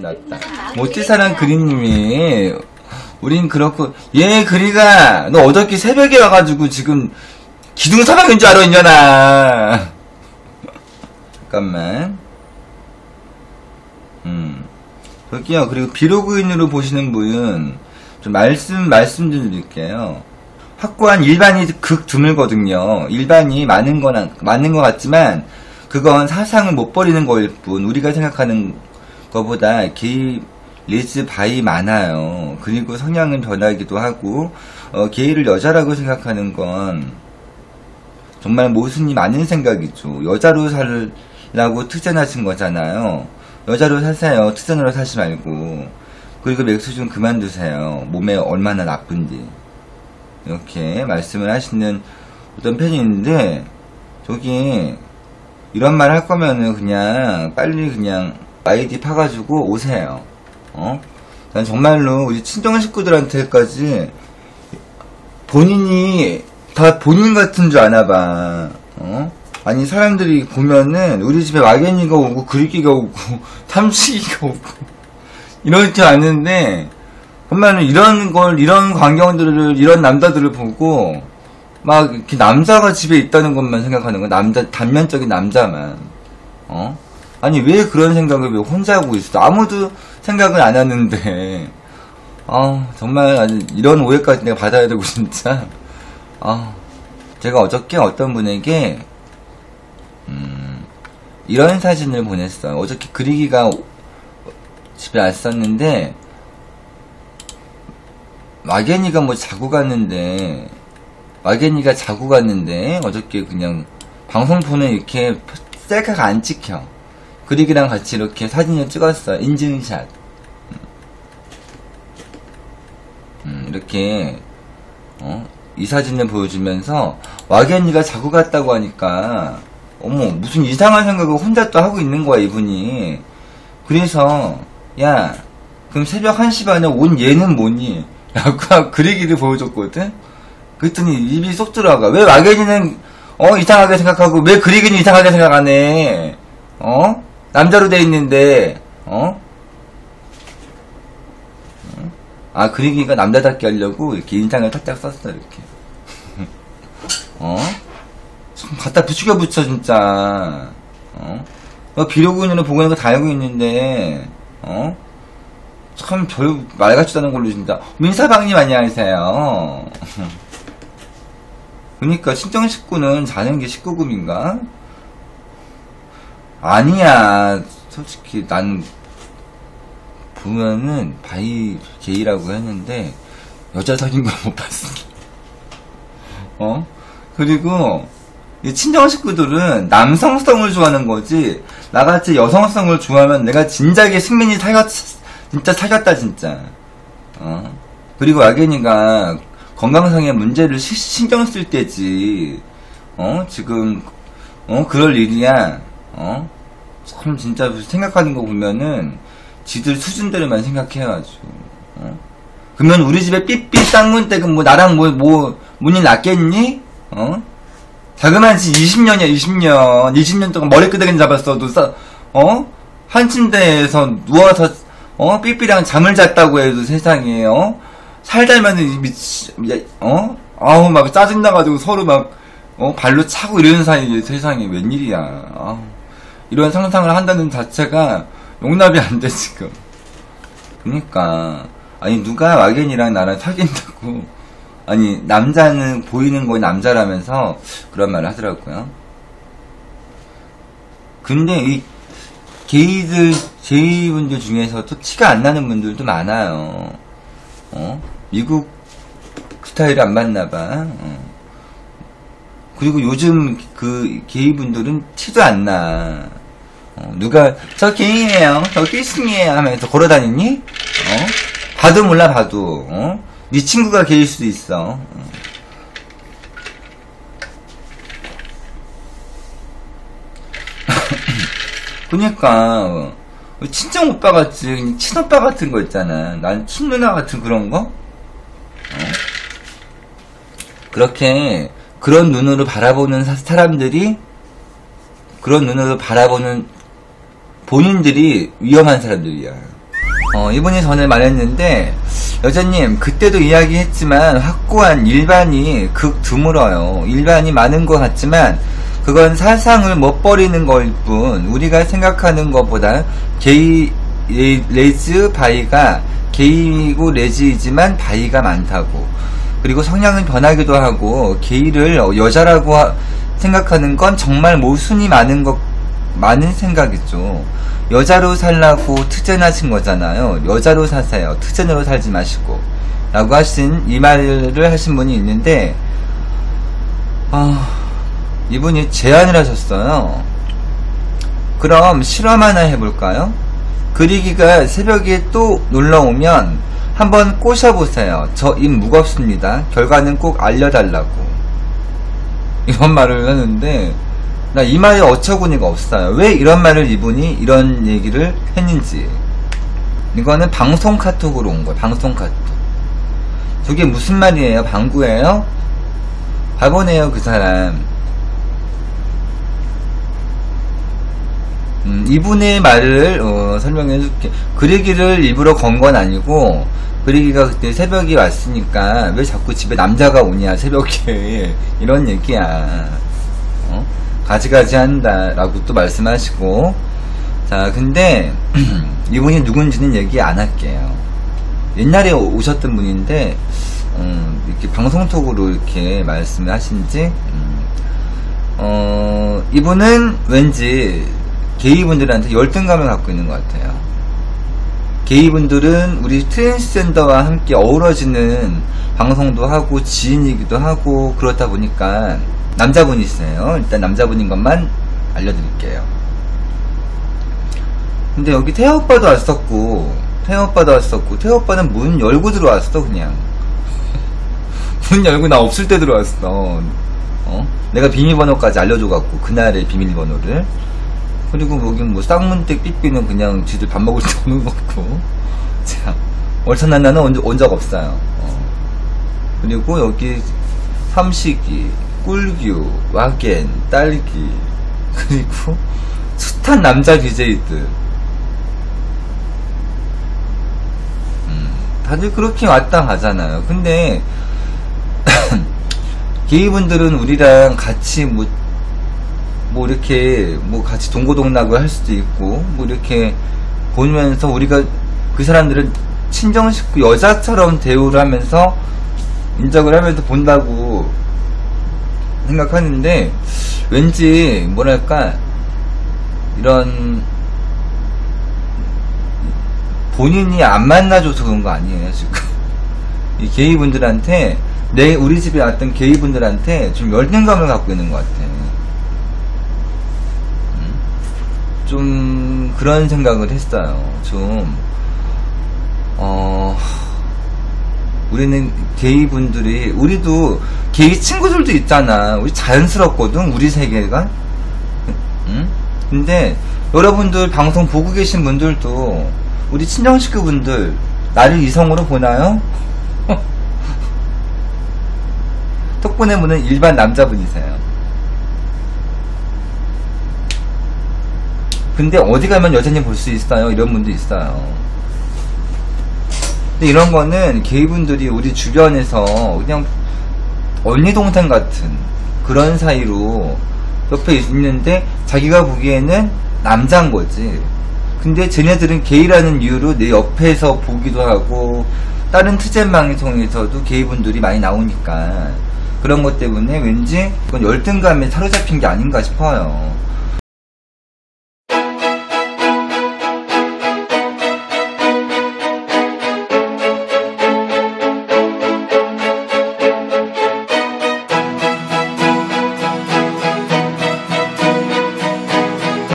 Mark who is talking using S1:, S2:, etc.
S1: 낫다. 모티사랑 그리님이 우린 그렇고 얘 그리가 너 어저께 새벽에 와가지고 지금 기둥 사방인 줄 알아 인연아. 잠깐만. 음. 저기요 그리고 비로그인으로 보시는 분은 좀 말씀 말씀 좀 드릴게요. 확고한 일반이 극 드물거든요. 일반이 많은 거나 많은 것 같지만 그건 사상을 못 버리는 거일 뿐 우리가 생각하는 것보다 게이 리즈 바이 많아요. 그리고 성향은 변하기도 하고 어, 게이를 여자라고 생각하는 건 정말 모순이 많은 생각이죠. 여자로 살라고 투전하신 거잖아요. 여자로 사세요. 투전으로 사지 말고. 그리고 맥주 좀 그만 두세요. 몸에 얼마나 나쁜지. 이렇게 말씀을 하시는 어떤 팬인데, 저기, 이런 말 할 거면은 그냥 빨리 그냥 아이디 파가지고 오세요. 어? 난 정말로 우리 친정 식구들한테까지 본인이 다 본인 같은 줄 아나 봐. 어? 아니 사람들이 보면은 우리 집에 와겐이가 오고 그리기가 오고 탐식이가 오고 이렇게 왔는데 정말로 이런 걸 이런 광경들을 이런 남자들을 보고 막 이렇게 남자가 집에 있다는 것만 생각하는 거 남자 단면적인 남자만 어 아니 왜 그런 생각을 왜 혼자 하고 있어? 아무도 생각을 안 하는데. 아 정말 이런 오해까지 내가 받아야 되고 진짜. 아 제가 어저께 어떤 분에게 음, 이런 사진을 보냈어요. 어저께 그리기가 집에 왔었는데 마겐이가 뭐 자고 갔는데 마겐이가 자고 갔는데 어저께 그냥 방송폰에 이렇게 셀카가 안 찍혀 그리기랑 같이 이렇게 사진을 찍었어 인증샷 음, 이렇게 어? 이 사진을 보여주면서 와겐이가 자고 갔다고 하니까 어머 무슨 이상한 생각을 혼자 또 하고 있는 거야 이분이 그래서 야 그럼 새벽 1시 반에 온 얘는 뭐니? 라고 그리기를 보여줬거든? 그랬더니 입이 쏙 들어가. 왜 와겐이는, 어, 이상하게 생각하고, 왜 그리기는 이상하게 생각하네? 어? 남자로 돼 있는데, 어? 아, 그리기가 남자답게 하려고 이렇게 인상을 탁탁 썼어, 이렇게. 어? 좀 갖다 부추겨 붙여, 진짜. 어? 너 비로그인으로 보고 있는 거 다 알고 있는데, 어? 참, 별, 말 같지도 않은 걸로 진짜. 민사방님 안녕하세요. 그니까, 친정 식구는 자는 게 식구금인가? 아니야. 솔직히, 난, 보면은, 바이 게이라고 했는데, 여자 사귄 걸못 봤어. 어? 그리고, 이 친정 식구들은 남성성을 좋아하는 거지, 나같이 여성성을 좋아하면 내가 진작에 승민이 사귀었, 진짜 사귀었다, 진짜. 어? 그리고 아겐이가 건강상의 문제를 시- 신경 쓸 때지, 어? 지금, 어? 그럴 일이야, 어? 참, 진짜 생각하는 거 보면은, 지들 수준대로만 생각해가지고, 어? 그러면 우리 집에 삐삐 쌍문 댁은 뭐 나랑 뭐, 뭐, 문이 났겠니? 어? 자그마치 20년이야, 20년. 20년 동안 머리끄댕이 잡았어도, 싸, 어? 한 침대에서 누워서, 어? 삐삐랑 잠을 잤다고 해도 세상에, 어? 살다면은, 이 미치, 야, 어? 아우, 막 짜증나가지고 서로 막, 어? 발로 차고 이러는 사이에 세상에 웬일이야. 아우. 이런 상상을 한다는 자체가 용납이 안 돼, 지금. 그니까. 아니, 누가 와겐이랑 나랑 사귄다고. 아니, 남자는 보이는 건 남자라면서 그런 말을 하더라고요. 근데 이 게이들, 제이분들 중에서도 티가 안 나는 분들도 많아요. 어? 미국 스타일을 안 맞나 봐. 어. 그리고 요즘 그 게이분들은 티도 안 나. 어, 누가 저 게이예요, 저 키스이에요 하면서 걸어다니니? 어? 봐도 몰라 봐도. 어? 네 친구가 게일 수도 있어. 어. 그니까 어, 친정 오빠 그냥 친오빠 같은 거 있잖아. 난 친누나 같은 그런 거. 어? 그렇게 그런 눈으로 바라보는 사- 사람들이 그런 눈으로 바라보는 본인들이 위험한 사람들이야. 어, 이분이 전에 말했는데, 여자님, 그때도 이야기했지만, 확고한 일반이 극 드물어요. 일반이 많은 것 같지만, 그건 사상을 못 버리는 거일 뿐, 우리가 생각하는 것보다 게이, 레- 레즈, 바이가 게이고 레즈이지만 바이가 많다고. 그리고 성향은 변하기도 하고, 게이를 여자라고 하- 생각하는 건 정말 모순이 많은 것, 많은 생각이죠. 여자로 살라고 트젠하신 거잖아요. 여자로 사세요. 트젠으로 살지 마시고. 라고 하신, 이 말을 하신 분이 있는데, 아, 이분이 제안을 하셨어요. 그럼 실험 하나 해볼까요? 그리기가 새벽에 또 놀러오면 한번 꼬셔보세요. 저 입 무겁습니다. 결과는 꼭 알려달라고. 이런 말을 하는데, 나 이 말에 어처구니가 없어요. 왜 이런 말을 이분이 이런 얘기를 했는지. 이거는 방송 카톡으로 온 거예요. 방송 카톡. 저게 무슨 말이에요? 방구예요? 바보네요, 그 사람. 음, 이분의 말을 어, 설명해 줄게. 그리기를 일부러 건 건 아니고 그리기가 그때 새벽이 왔으니까 왜 자꾸 집에 남자가 오냐 새벽에 이런 얘기야. 어? 가지가지 한다라고 또 말씀하시고 자 근데 이분이 누군지는 얘기 안 할게요. 옛날에 오- 오셨던 분인데 음, 이렇게 방송톡으로 이렇게 말씀을 하신지 음, 어, 이분은 왠지 게이분들한테 열등감을 갖고 있는 것 같아요. 게이분들은 우리 트랜스젠더와 함께 어우러지는 방송도 하고 지인이기도 하고 그렇다 보니까 남자분이세요. 일단 남자분인 것만 알려드릴게요. 근데 여기 태호 오빠도 왔었고 태호 오빠도 왔었고 태호 오빠는 문 열고 들어왔어 그냥 문 열고 나 없을 때 들어왔어. 어? 내가 비밀번호까지 알려줘갖고 그날의 비밀번호를 그리고 여긴 뭐 쌍문댁 삐삐는 그냥 지들 밥 먹을 때 오는 거고 자 월천난나는 온, 온적 없어요 어. 그리고 여기 삼식이 꿀규 와겐 딸기 그리고 숱한 남자 BJ들. 음, 다들 그렇게 왔다 가잖아요. 근데 게이분들은 우리랑 같이 뭐, 뭐 이렇게 뭐 같이 동고동락을 할 수도 있고 뭐 이렇게 보면서 우리가 그 사람들을 친정 식구 여자처럼 대우를 하면서 인정을 하면서 본다고 생각하는데 왠지 뭐랄까 이런 본인이 안 만나줘서 그런 거 아니에요 지금 이 게이분들한테 내 우리 집에 왔던 게이분들한테 좀 열등감을 갖고 있는 것 같아. 음? 좀 그런 생각을 했어요. 좀 어. 우리는 게이 분들이 우리도 게이 친구들도 있잖아. 우리 자연스럽거든 우리 세계가. 응? 근데 여러분들 방송 보고 계신 분들도 우리 친정 식구 분들 나를 이성으로 보나요? 덕분에 분은 일반 남자분이세요. 근데 어디 가면 여자님 볼수 있어요? 이런 분도 있어요. 근데 이런 거는 게이분들이 우리 주변에서 그냥 언니 동생 같은 그런 사이로 옆에 있는데 자기가 보기에는 남자인 거지. 근데 쟤네들은 게이라는 이유로 내 옆에서 보기도 하고 다른 트젠 방송에서도 게이분들이 많이 나오니까 그런 것 때문에 왠지 그건 열등감에 사로잡힌 게 아닌가 싶어요.